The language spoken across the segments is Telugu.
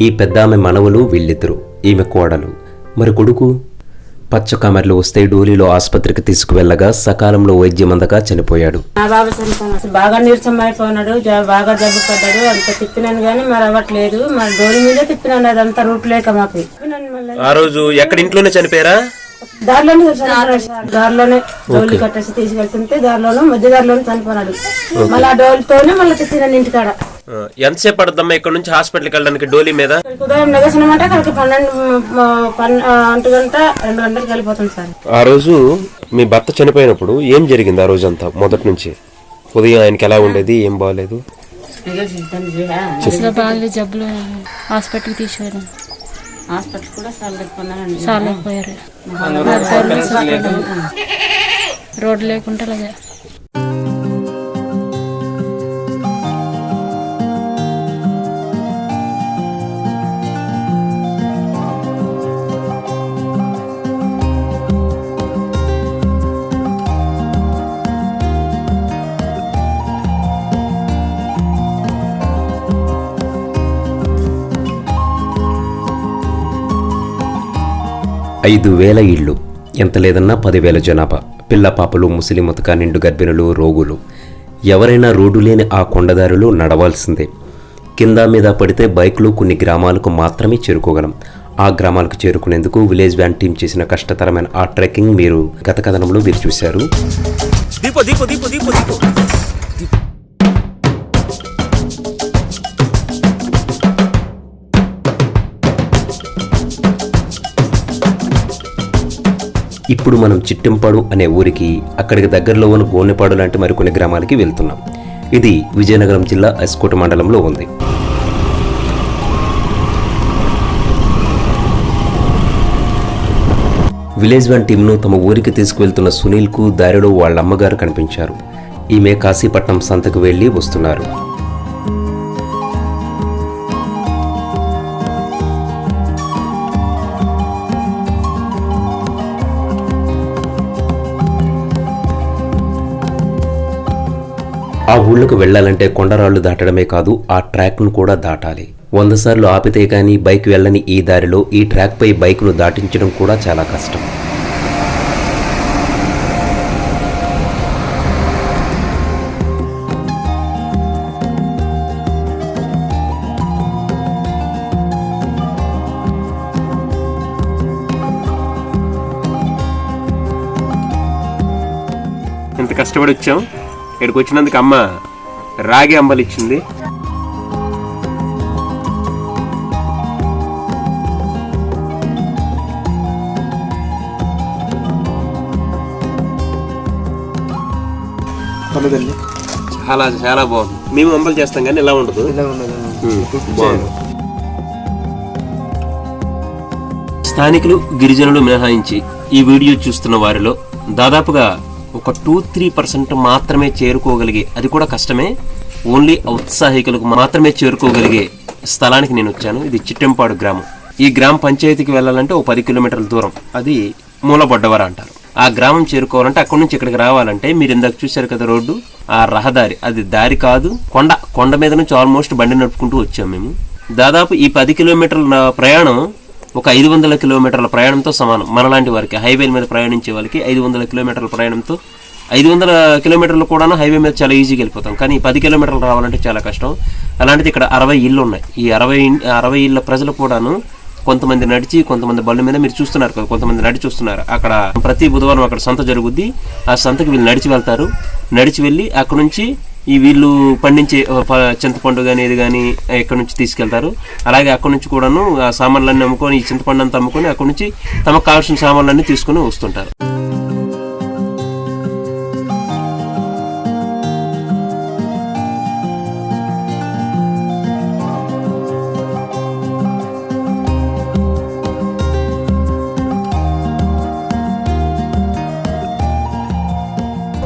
ఈ పెద్ద ఆమె మనవలు వీళ్ళిద్దరు ఈమె కోడలు. మరి కొడుకు? పచ్చ కామెర్లు వస్తే డోలీలో ఆసుపత్రికి తీసుకువెళ్ళగా సకాలంలో వైద్యం అందక చనిపోయాడు. మా బాబు చనిపోయిన బాగా నీరసం అయిపోయినాడు బాగా జబ్బు పడ్డాడు అంత తిప్పినాను కానీ మరి అవ్వట్లేదు. మరి డోలి మీదే తిప్పినాను అదంతా రూట్ లేక మాకు. ఆ రోజు ఎక్కడ ఇంట్లోనే చనిపోయారా? దారిలోనే. దారిలోనే. డోలి కట్టేసి తీసుకెళ్తుంటే దారిలోనే మధ్య దారిలోనే చనిపోయినాడు మళ్ళీ ఆ డోలితోనే మళ్ళీ తిప్పినాను ఇంటికాడ. ఎంతసేపు పడుతుందమ్మా ఇక్కడ నుంచి హాస్పిటల్కి వెళ్ళడానికి డోలీ మీద? ఉదయం అక్కడికి పన్నెండు గంట రెండు గంటలకు వెళ్ళిపోతాం సార్. ఆ రోజు మీ భర్త చనిపోయినప్పుడు ఏం జరిగింది ఆ రోజు అంతా మొదటి నుంచి? ఉదయం ఆయనకి ఎలా ఉండేది? ఏం బాగాలేదు అసలు బాగా జబ్బులు హాస్పిటల్కి తీసుకెళ్ళాను హాస్పిటల్ కూడా అయిపోయారు రోడ్డు లేకుండా ఐదు వేల ఇళ్ళు. ఎంత లేదన్నా పదివేల జనాభా. పిల్ల పాపలు ముసలి ముతక నిండు గర్భిణులు రోగులు. ఎవరైనా రోడ్డు లేని ఆ కొండదారులు నడవాల్సిందే. కింద మీద పడితే బైకులు కొన్ని గ్రామాలకు మాత్రమే చేరుకోగలం. ఆ గ్రామాలకు చేరుకునేందుకు విలేజ్ వ్యాన్ టీం చేసిన కష్టతరమైన ఆ ట్రెక్కింగ్ మీరు గత కథనంలో మీరు చూశారు దీపో దీపో దీపో దీపో దీపో. ఇప్పుడు మనం చిట్టెంపాడు అనే ఊరికి అక్కడికి దగ్గరలో ఉన్న గోనెపాడు లాంటి మరికొన్ని గ్రామాలకి వెళ్తున్నాం. ఇది విజయనగరం జిల్లా ఎస్కోట మండలంలో ఉంది. విలేజ్ వన్ టీంను తమ ఊరికి తీసుకువెళ్తున్న సునీల్కు దారిలో వాళ్ళ అమ్మగారు కనిపించారు. ఈమె కాశీపట్నం సంతకు వెళ్ళి వస్తున్నారు. ఆ ఊళ్ళకు వెళ్ళాలంటే కొండరాళ్ళు దాటడమే కాదు ఆ ట్రాక్ను కూడా దాటాలి. వంద సార్లు ఆపితే కానీ బైక్ వెళ్ళని ఈ దారిలో ఈ ట్రాక్పై బైక్ను దాటించడం కూడా చాలా కష్టం. ఎంత కష్టపడి వచ్చాం ఇక్కడికి వచ్చినందుకు అమ్మ రాగి అంబలు ఇచ్చింది. చాలా చాలా బాగుంది. మేము అంబలు చేస్తాం కానీ ఇలా ఉండదు. బాగుంది. స్థానికులు గిరిజనులు మినహాయించి ఈ వీడియో చూస్తున్న వారిలో దాదాపుగా ఒక టూ త్రీ పర్సెంట్ మాత్రమే చేరుకోగలిగే అది కూడా కష్టమే. ఓన్లీ ఔత్సాహికులకు మాత్రమే చేరుకోగలిగే స్థలానికి నేను వచ్చాను. ఇది చిట్టెంపాడు గ్రామం. ఈ గ్రామ పంచాయతీకి వెళ్ళాలంటే ఓ పది కిలోమీటర్ల దూరం. అది మూలబొడ్డవర అంటారు. ఆ గ్రామం చేరుకోవాలంటే అక్కడి నుంచి ఇక్కడికి రావాలంటే మీరు ఇందాక చూశారు కదా రోడ్డు ఆ రహదారి. అది దారి కాదు కొండ కొండ మీద నుంచి ఆల్మోస్ట్ బండి నడుపుకుంటూ వచ్చాము మేము. దాదాపు ఈ పది కిలోమీటర్ల ప్రయాణం ఒక ఐదు వందల కిలోమీటర్ల ప్రయాణంతో సమానం. మనలాంటి వారికి హైవే మీద ప్రయాణించే వాళ్ళకి ఐదు వందల కిలోమీటర్ల ప్రయాణంతో ఐదు వందల కిలోమీటర్లు కూడా హైవే మీద చాలా ఈజీగా వెళ్ళిపోతాం. కానీ పది కిలోమీటర్లు రావాలంటే చాలా కష్టం. అలాంటిది ఇక్కడ అరవై ఇళ్ళు ఉన్నాయి. ఈ అరవై అరవై ఇళ్ళ ప్రజలు కూడాను కొంతమంది నడిచి కొంతమంది బళ్ళ మీద మీరు చూస్తున్నారు కదా కొంతమంది నడిచి చూస్తున్నారు. అక్కడ ప్రతి బుధవారం అక్కడ సంత జరుగుద్ది. ఆ సంతకి వీళ్ళు నడిచి వెళ్తారు. నడిచి వెళ్ళి అక్కడ నుంచి ఈ వీళ్ళు పండించే చింతపండు కానీ ఇది కానీ ఇక్కడ నుంచి తీసుకెళ్తారు? అలాగే అక్కడ నుంచి కూడాను ఆ సామాన్లన్నీ అమ్ముకొని ఈ చింతపండు అంతా అమ్ముకొని అక్కడ నుంచి తమకు కావాల్సిన సామాన్లన్నీ తీసుకొని వస్తుంటారు.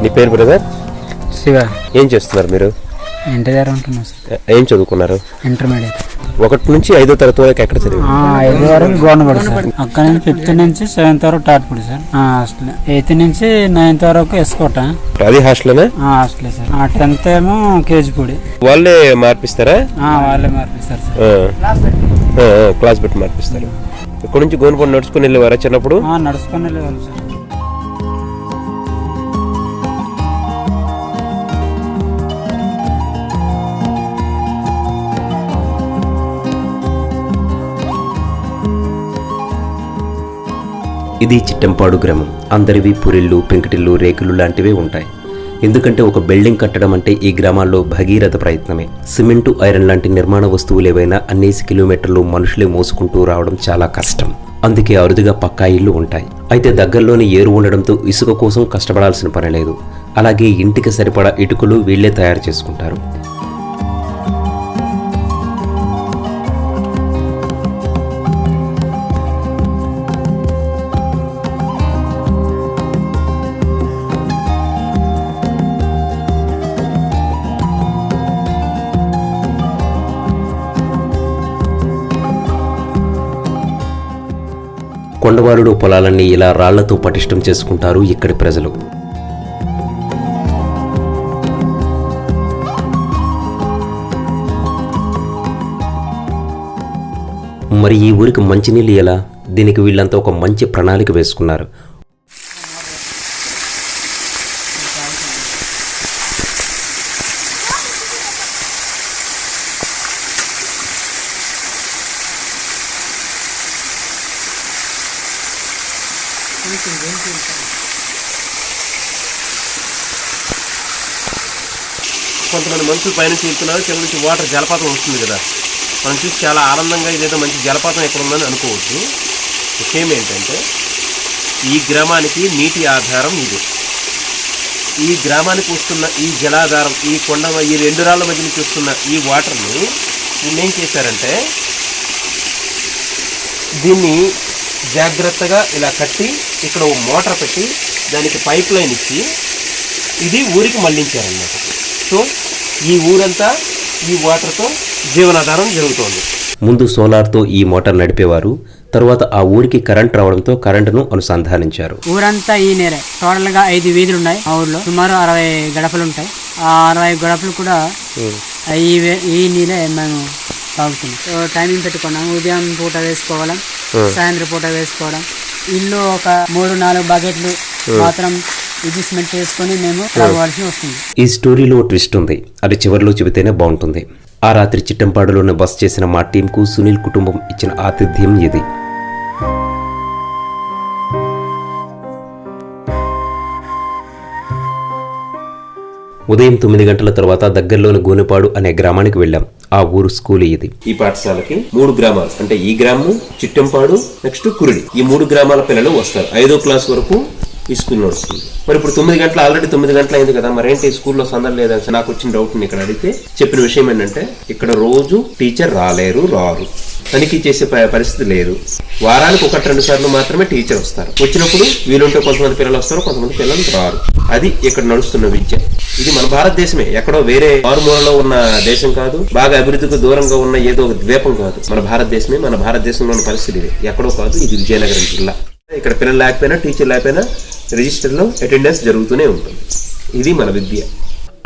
నీ పేరు బ్రదర్? శివ. ఏం చేస్తున్నారు మీరు? ఇంటి దగ్గర ఉంటున్నాం సార్. ఏ- చదువుకున్నారు? ఇంటర్మీడియట్. ఒకటి నుంచి ఐదో తరగతి వరకు ఎక్కడ చదివారు? ఆ, ఐదు వరకు గవర్నమెంట్ సార్. అక్కడ నుంచి ఫిఫ్త్ నుంచి సెవెంత్ వరకు టాట్పూడి సార్. హాస్టల్. ఎయిత్ నుంచి నైన్త్ వరకు ఎస్కోట. అది హాస్టల్నా? ఆ, హాస్టలే సార్. ఆ టెన్త్ ఏమో కేజీపూడి. వాళ్ళే మార్పిస్తారా? వాళ్ళే మార్పిస్తారు సార్. క్లాస్ పెట్టి మార్పిస్తారు. ఇక్కడ నుంచి గోనుపడి నడుచుకుని వెళ్ళేవారా చిన్నప్పుడు? నడుచుకొని వెళ్ళేవాళ్ళు సార్. ఇది చిట్టంపాడు గ్రామం. అందరివి పురిళ్ళు పెంకుటిల్లు రేకులు లాంటివే ఉంటాయి. ఎందుకంటే ఒక బిల్డింగ్ కట్టడం అంటే ఈ గ్రామాల్లో భగీరథ ప్రయత్నమే. సిమెంటు ఐరన్ లాంటి నిర్మాణ వస్తువులు ఏవైనా అనేసి కిలోమీటర్లు మనుషులే మోసుకుంటూ రావడం చాలా కష్టం. అందుకే అరుదుగా పక్కా ఇళ్ళు ఉంటాయి. అయితే దగ్గరలోని ఏరు ఉండడంతో ఇసుక కోసం కష్టపడాల్సిన పని లేదు. అలాగే ఇంటికి సరిపడా ఇటుకలు వీళ్ళే తయారు చేసుకుంటారు. కొండవారుడు పొలాలన్నీ ఇలా రాళ్ళతో పటిష్టం చేసుకుంటారు ఇక్కడి ప్రజలు. మరి ఈ ఊరికి మంచినీళ్ళు ఎలా? దీనికి వీళ్ళంతా ఒక మంచి ప్రణాళిక వేసుకున్నారు. కొంతమంది మనుషులు పైనుంచి వెళ్తున్నారు కింద నుంచి వాటర్ జలపాతం వస్తుంది కదా. మనం చూసి చాలా ఆనందంగా ఇదేదో మంచి జలపాతం ఎక్కడ ఉందని అనుకోవచ్చు. విషయం ఏంటంటే ఈ గ్రామానికి నీటి ఆధారం ఇది. ఈ గ్రామానికి వస్తున్న ఈ జలాధారం ఈ కొండ ఈ రెండు రాళ్ళ మధ్య నుంచి వస్తున్న ఈ వాటర్ని వీళ్ళు ఏం చేశారంటే దీన్ని జాగ్రత్తగా ఇలా కట్టి ఇక్కడ ఓ మోటార్ పెట్టి దానికి పైప్ లైన్ ఇచ్చి ఇది ఊరికి మళ్ళించారన్నమాట సో ఈ ఊరంతా ఈ వాటర్తో జీవనాధారం జరుగుతోంది. ముందు సోలార్తో ఈ మోటార్ నడిపేవారు తరువాత ఆ ఊరికి కరెంట్ రావడంతో కరెంటును అనుసంధానించారు. ఊరంతా ఈ నేరే. టోటల్గా ఐదు వీధులు ఉన్నాయి మా ఊర్లో. సుమారు అరవై గడపలు ఉంటాయి ఆ అరవై గడపలు కూడా ఈ నీరే మేము తాగుతున్నాం. సో టైమింగ్ పెట్టుకున్నాం. ఉదయం పూట వేసుకోవడం సాయంత్రం పూట వేసుకోవడం. ఇల్లు ఒక మూడు నాలుగు బకెట్లు మాత్రం అడ్జస్ట్మెంట్ చేసుకొని మేము తాగవలసి వస్తుంది. ఈ స్టోరీలో ట్విస్ట్ ఉంది. అది చివరిలో చెబితేనే బాగుంటుంది. ఆ రాత్రి చిట్టంపాడులోనే బస్ చేసిన మా టీంకు సునీల్ కుటుంబం ఇచ్చిన ఆతిథ్యం ఇది. ఉదయం తొమ్మిది గంటల తర్వాత దగ్గరలోని గోనెపాడు అనే గ్రామానికి వెళ్ళాం. ఆ ఊరు స్కూల్ ఇది. ఈ పాఠశాలకి మూడు గ్రామాలు. అంటే ఈ గ్రామం చిట్టంపాడు నెక్స్ట్ కురిడి. ఈ మూడు గ్రామాల పిల్లలు వస్తారు. ఐదో క్లాస్ వరకు ఈ స్కూల్ నడుస్తుంది మరి ఇప్పుడు తొమ్మిది గంటల ఆల్రెడీ తొమ్మిది గంటల అయింది కదా మరేంటి స్కూల్లో సందడి లేదని నాకు వచ్చిన డౌట్ ఇక్కడ అడిగితే చెప్పిన విషయం ఏంటంటే ఇక్కడ రోజు టీచర్ రాలేరు రారు. తనిఖీ చేసే ప- పరిస్థితి లేదు. వారానికి ఒకటి రెండు సార్లు మాత్రమే టీచర్ వస్తారు. వచ్చినప్పుడు వీలుంటే కొంతమంది పిల్లలు వస్తారు కొంతమంది పిల్లలు రారు. అది ఇక్కడ నడుస్తున్న విద్య. ఇది మన భారతదేశమే. ఎక్కడో వేరే మారుమూలలో ఉన్న దేశం కాదు బాగా అభివృద్ధికి దూరంగా ఉన్న ఏదో ఒక ద్వీపం కాదు. మన భారతదేశమే మన భారతదేశంలో ఉన్న పరిస్థితి ఇది. ఎక్కడో కాదు ఇది విజయనగరం జిల్లా. ఇక్కడ పిల్లలు లేకపోయినా టీచర్ లేకపోయినా రిజిస్టర్లో అటెండెన్స్ జరుగుతూనే ఉంటుంది. ఇది మన విద్య.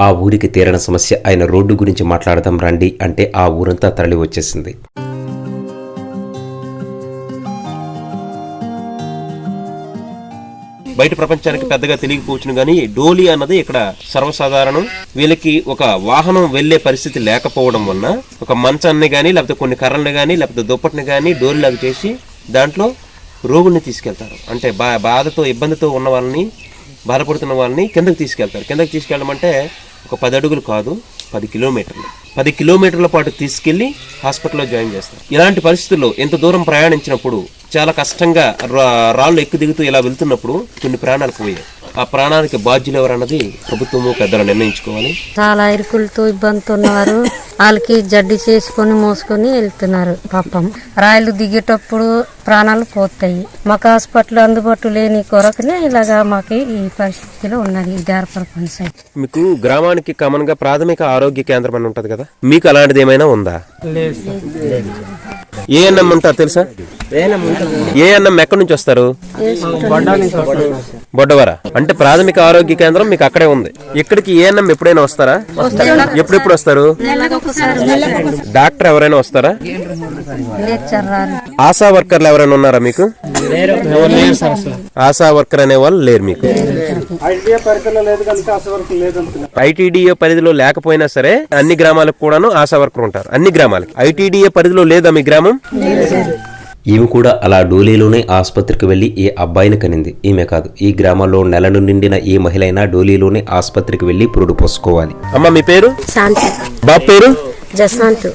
ఆ ఊరికి తీరని సమస్య ఆయన రోడ్డు గురించి మాట్లాడదాం రండి అంటే ఆ ఊరంతా తరలి వచ్చేసింది. బయట ప్రపంచానికి పెద్దగా తెలియకపోవచ్చును కానీ డోలీ అన్నది ఇక్కడ సర్వసాధారణం. వీళ్ళకి ఒక వాహనం వెళ్ళే పరిస్థితి లేకపోవడం వలన ఒక మంచాన్ని కానీ లేకపోతే కొన్ని కర్రల్ని కానీ లేకపోతే దుప్పటిని కానీ డోలీలాగా చేసి దాంట్లో రోగుల్ని తీసుకెళ్తారు. అంటే బా బాధతో ఇబ్బందితో ఉన్న వాళ్ళని బాధపడుతున్న వాళ్ళని కిందకి తీసుకెళ్తారు. కిందకి తీసుకెళ్ళడం అంటే ఒక పది అడుగులు కాదు పది కిలోమీటర్లు. పది కిలోమీటర్ల పాటు తీసుకెళ్ళి హాస్పిటల్లో జాయిన్ చేస్తారు. ఇలాంటి పరిస్థితుల్లో ఎంత దూరం ప్రయాణించినప్పుడు చాలా కష్టంగా రా- రాళ్ళు ఎక్కు దిగుతూ ఇలా వెళ్తున్నప్పుడు కొన్ని ప్రాణాలు పోయాయి. ఆ ప్రాణానికి బాధ్యులు ఎవరన్నది ప్రభుత్వము పెద్దలు నిర్ణయించుకోవాలి. చాలా ఇరుకులతో ఇబ్బందితో ఉన్నవారు. వాళ్ళకి జడ్డి చేసుకొని మోసుకొని వెళ్తున్నారు పాపం. రాయలు దిగేటప్పుడు ప్రాణాలు పోతాయి. మాకు హాస్పిటల్ అందుబాటు లేని కొరకునే ఇలాగా మాకు ఈ పరిస్థితిలో ఉన్నది ఈ దారి ప్రపంచం. మీకు గ్రామానికి కామన్గా ప్రాథమిక ఆరోగ్య కేంద్రం అని ఉంటది కదా? మీకు అలాంటిది ఏమైనా ఉందా? ఏ అన్నం ఉంటారు తెలుసా? ఏ అన్నం ఎక్కడి నుంచి వస్తారు? బొడ్డవర. అంటే ప్రాథమిక ఆరోగ్య కేంద్రం మీకు అక్కడే ఉంది. ఇక్కడికి ఏఎన్ఎం ఎప్పుడైనా వస్తారా? ఎప్పుడెప్పుడు వస్తారు? డాక్టర్ ఎవరైనా వస్తారా? ఆశా వర్కర్లు ఎవరైనా ఉన్నారా మీకు? ఆశా వర్కర్ అనే వాళ్ళు లేరు మీకు. ఐటీడీఏ పరిధిలో లేకపోయినా సరే అన్ని గ్రామాలకు కూడాను ఆశా వర్కర్ ఉంటారు. అన్ని గ్రామాలకి. ఐటీడీఏ పరిధిలో లేదా మీ గ్రామం? ఈమె కూడా అలా డోలీలోనే ఆసుపత్రికి వెళ్ళి ఏ అబ్బాయిని కనింది. ఈమె కాదు. ఈ గ్రామంలో నెలలు నిండిన ఏ మహిళ అయినా డోలీలోనే ఆసుపత్రికి వెళ్ళి పురుడు పోసుకోవాలి. అమ్మ మీ పేరు? శాంతి. బాబు పేరు? జస్వంత్.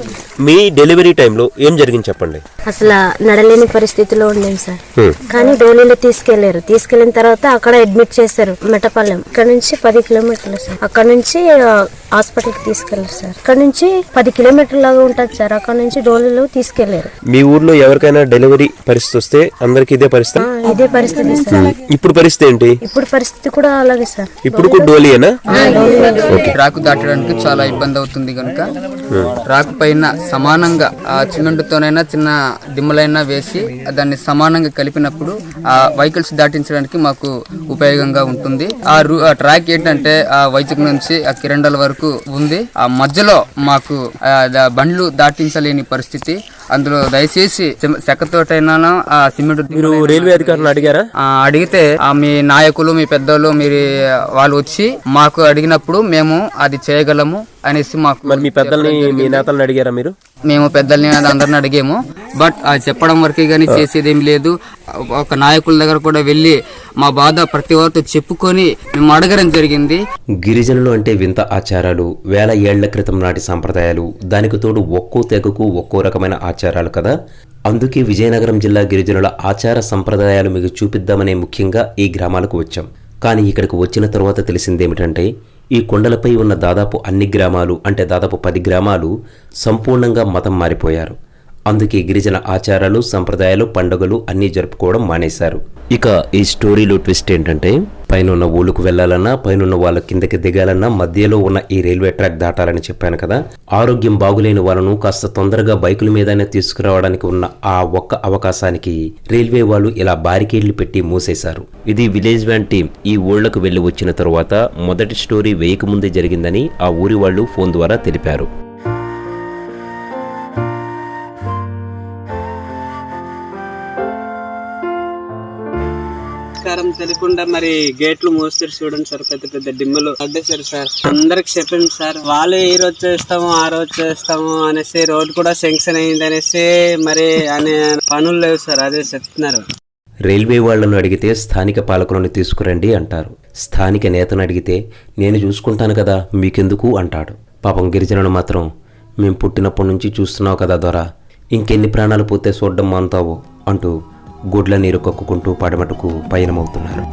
మీ డెలివరీ టైంలో ఏం జరిగింది చెప్పండి. అసలు నడలేని పరిస్థితిలో ఉండేది సార్. కానీ డోలీలో తీసుకెళ్ళారు. తీసుకెళ్ళిన తర్వాత అక్కడ అడ్మిట్ చేశారు మెటపల్లెం ఇక్కడ నుంచి పది కిలోమీటర్లు సార్. అక్కడ నుంచి ఆ, హాస్పిటల్కి తీసుకెళ్ళారు సార్. అక్కడ నుంచి పది కిలోమీటర్ల లాగా ఉంటుంది సార్. అక్కడ నుంచి డోలీలో తీసుకెళ్ళారు. మీ ఊర్లో ఎవరికైనా డెలివరీ పరిస్థితి వస్తే అందరికి ఇదే పరిస్థితి? ఇదే పరిస్థితి సార్. ఇప్పుడు పరిస్థితి ఏంటి? ఇప్పుడు పరిస్థితి కూడా అలాగే సార్. ఇప్పుడు కూడా డోలీయేనా ట్రాక్ దాటడానికి చాలా ఇబ్బంది అవుతుంది కనుక ట్రాక్ పైన సమానంగా ఆ సిమెంట్తోనైనా చిన్న దిమ్మలైనా వేసి దాన్ని సమానంగా కలిపినప్పుడు ఆ వెహికల్స్ దాటించడానికి మాకు ఉపయోగంగా ఉంటుంది. ఆ రూ ఆ ట్రాక్ ఏంటంటే ఆ వైజాగ్ నుంచి ఆ కిరండల వరకు ఉంది. ఆ మధ్యలో మాకు బండ్లు దాటించలేని పరిస్థితి. అందులో దయచేసి చెక్కతోటైనా ఆ సిమెంట్ మీరు రైల్వే అధికారులను అడిగారా? అడిగితే ఆ, మీ నాయకులు మీ పెద్దలు మీరు వాళ్ళు వచ్చి మాకు అడిగినప్పుడు మేము అది చేయగలము అనేసి మాకు మరి మీ పెద్దల్ని మీ నేతలను అడిగారా మీరు? మేము పెద్దల్ని అందరిని అడిగాము. బట్ ఆ చెప్పడం వరకే కానీ చేసేది ఏం లేదు. ఒక నాయకుల దగ్గర కూడా వెళ్ళి మా బాధ ప్రతి వారితో చెప్పుకొని మేము అడగడం జరిగింది. గిరిజనులు అంటే వింత ఆచారాలు వేల ఏళ్ళ క్రితం నాటి సంప్రదాయాలు దానికి తోడు ఒక్కో తెగకు ఒక్కో రకమైన ఆచారాలు కదా? అందుకే విజయనగరం జిల్లా గిరిజనుల ఆచార సంప్రదాయాలు మీకు చూపిద్దామనే ముఖ్యంగా ఈ గ్రామాలకు వచ్చాం. కానీ ఇక్కడికి వచ్చిన తర్వాత తెలిసిందేమిటంటే ఈ కొండలపై ఉన్న దాదాపు అన్ని గ్రామాలు అంటే దాదాపు పది గ్రామాలు సంపూర్ణంగా మతం మారిపోయారు. అందుకే గిరిజన ఆచారాలు సంప్రదాయాలు పండుగలు అన్నీ జరుపుకోవడం మానేశారు. ఇక ఈ స్టోరీలో ట్విస్ట్ ఏంటంటే పైనున్న ఊళ్ళకు వెళ్ళాలన్నా పైనున్న వాళ్ళ కిందకి దిగాలన్నా మధ్యలో ఉన్న ఈ రైల్వే ట్రాక్ దాటాలని చెప్పాను కదా. ఆరోగ్యం బాగులేని వాళ్ళను కాస్త తొందరగా బైకుల మీదనే తీసుకురావడానికి ఉన్న ఆ ఒక్క అవకాశానికి రైల్వే వాళ్ళు ఇలా బారికేడ్లు పెట్టి మూసేశారు. ఇది విలేజ్ వ్యాన్ టీం ఈ ఊళ్ళకు వెళ్ళి వచ్చిన తరువాత మొదటి స్టోరీ వేయకముందే జరిగిందని ఆ ఊరి వాళ్ళు ఫోన్ ద్వారా తెలిపారు. తెలియకుండా మరి గేట్లు మూస్తారు చూడండి సార్ పెద్ద పెద్ద డిమ్మలు అడ్డేశారు సార్. అందరికి చెప్పండి సార్ వాళ్ళు ఈ రోజు చేస్తాము ఆ రోజు చేస్తాము అనేసి రోడ్ కూడా శాంక్షన్ అయింది అనేసి మరి అనే పనులు లేవు సార్ అదే చెప్తున్నారు. రైల్వే వాళ్ళను అడిగితే స్థానిక పాలకులను తీసుకురండి అంటారు. స్థానిక నేతను అడిగితే నేను చూసుకుంటాను కదా మీకెందుకు? అంటాడు. పాపం గిరిజనులు మాత్రం మేము పుట్టినప్పటి నుంచి చూస్తున్నావు కదా దొర ఇంకెన్ని ప్రాణాలు పోతే చూడడం మానుతావు? అంటూ గుడ్ల నీరు కక్కుకుంటూ పడమటుకు పయనమవుతున్నారు.